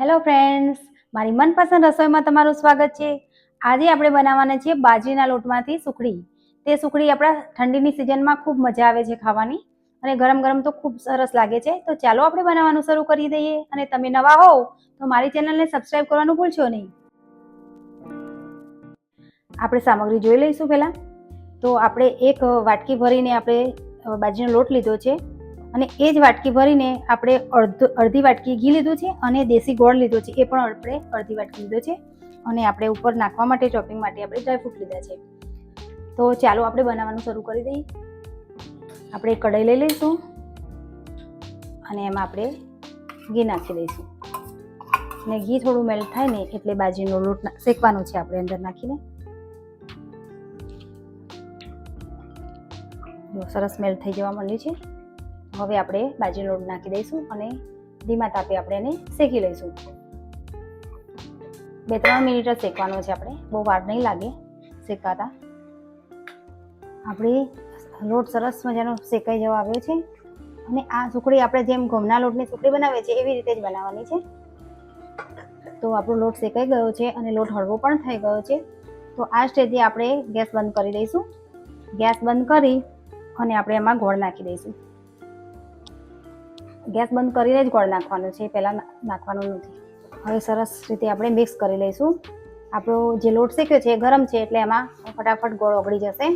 Hello friends મારી મનપસંદ રસોઈમાં તમારું સ્વાગત છે. આજે આપણે બનાવવાના છીએ બાજરીના લોટમાંથી સુખડી. તે સુખડી આપણા ઠંડીની સિઝનમાં ખૂબ મજા આવે છે ખાવાની અને ગરમ ગરમ તો ખૂબ સરસ લાગે છે. તો ચાલો આપણે બનાવવાનું શરૂ કરી દઈએ અને તમે નવા હોવ તો મારી ચેનલને સબસ્ક્રાઈબ કરવાનું ભૂલશો નહીં. આપણે સામગ્રી જોઈ લઈશું પહેલાં. તો આપણે એક વાટકી ભરીને આપણે બાજરીનો લોટ લીધો છે. અને એ જ વાટકી ભરીને આપણે અડધ અડધી વાટકી ઘી લીધું છે અને દેશી ગોળ લીધો છે. એ પણ આપણે અડધી વાટકી લીધો છે અને આપણે ઉપર નાખવા માટે ચોપિંગ માટે આપણે ડ્રાયફ્રૂટ લીધા છે. તો ચાલો આપણે બનાવવાનું શરૂ કરી દઈએ. આપણે કઢાઈ લઈ લઈશું અને એમાં આપણે ઘી નાખી દઈશું. અને ઘી થોડું મેલ્ટ થાય ને એટલે બાજરીનો લોટ શેકવાનો છે આપણે અંદર નાખીને. સરસ મેલ્ટ થઈ જવા માંડ્યું છે. હવે આપણે બાજરીનો લોટ નાખી દઈશું અને ધીમા તાપે આપણે એને શેકી લઈશું. બે ત્રણ મિનિટ જ શેકવાનો છે આપણે. બહુ વાર નહીં લાગે શેકાતા. આપણી લોટ સરસ મજાનો શેકાઈ જવા આવ્યો છે. અને આ સુખડી આપણે જેમ ઘઉંના લોટની સુખડી બનાવીએ છીએ એવી રીતે જ બનાવવાની છે. તો આપણો લોટ શેકાઈ ગયો છે અને લોટ હળવો પણ થઈ ગયો છે. તો આ સ્ટેજે આપણે ગેસ બંધ કરી દઈશું. ગેસ બંધ કરી અને આપણે એમાં ગોળ નાખી દઈશું. ગેસ બંધ કરીને જ ગોળ નાખવાનો છે પહેલાં નાખવાનું નથી. હવે સરસ રીતે આપણે મિક્સ કરી લઈશું. આપણો જે લોટ શેક્યો છે એ ગરમ છે એટલે એમાં ફટાફટ ગોળ ઓગળી જશે.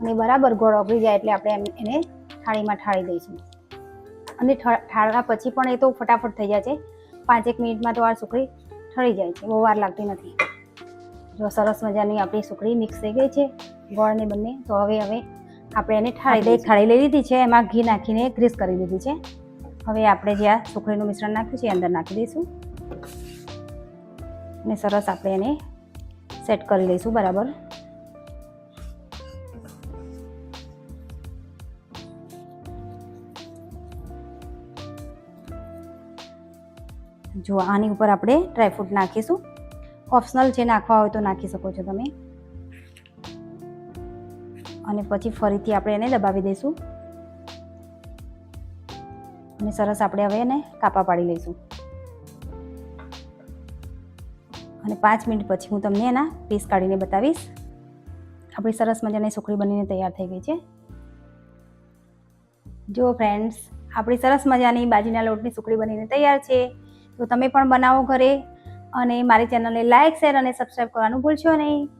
અને બરાબર ગોળ ઓગળી જાય એટલે આપણે એમ- એને થાળીમાં ઠાળી દઈશું. અને ઠાળવા પછી પણ એ તો ફટાફટ થઈ જાય છે. પાંચેક મિનિટમાં તો આ સુખડી ઠળી જાય છે બહુ વાર લાગતી નથી. જો સરસ મજાની આપણી સુખડી મિક્સ થઈ ગઈ છે ગોળને બંને તો હવે હવે આપણે એને ઠાળી થાળી લઈ લીધી છે એમાં ઘી નાખીને ગ્રીસ કરી દીધી છે. હવે આપણે જે આ સુખડીનું મિશ્રણ નાખ્યું છે એ અંદર નાખી દઈશું. અને સરસ આપણે એને સેટ કરી લઈશું, બરાબર? જો આની ઉપર આપણે ડ્રાયફ્રૂટ નાખીશું. ઓપ્શનલ જે નાખવા હોય તો નાખી શકો છો તમે. અને પછી ફરીથી આપણે એને દબાવી દઈશું. અને સરસ આપણે હવે એને કાપા પાડી લઈશું. અને પાંચ મિનિટ પછી હું તમને એના પીસ કાઢીને બતાવીશ. આપણી સરસ મજાની સુખડી બનીને તૈયાર થઈ ગઈ છે. જો ફ્રેન્ડ્સ આપણી સરસ મજાની બાજીના લોટની સુખડી બનીને તૈયાર છે. તો તમે પણ બનાવો ઘરે અને મારી ચેનલને લાઇક શેર અને સબસ્ક્રાઈબ કરવાનું ભૂલશો નહીં.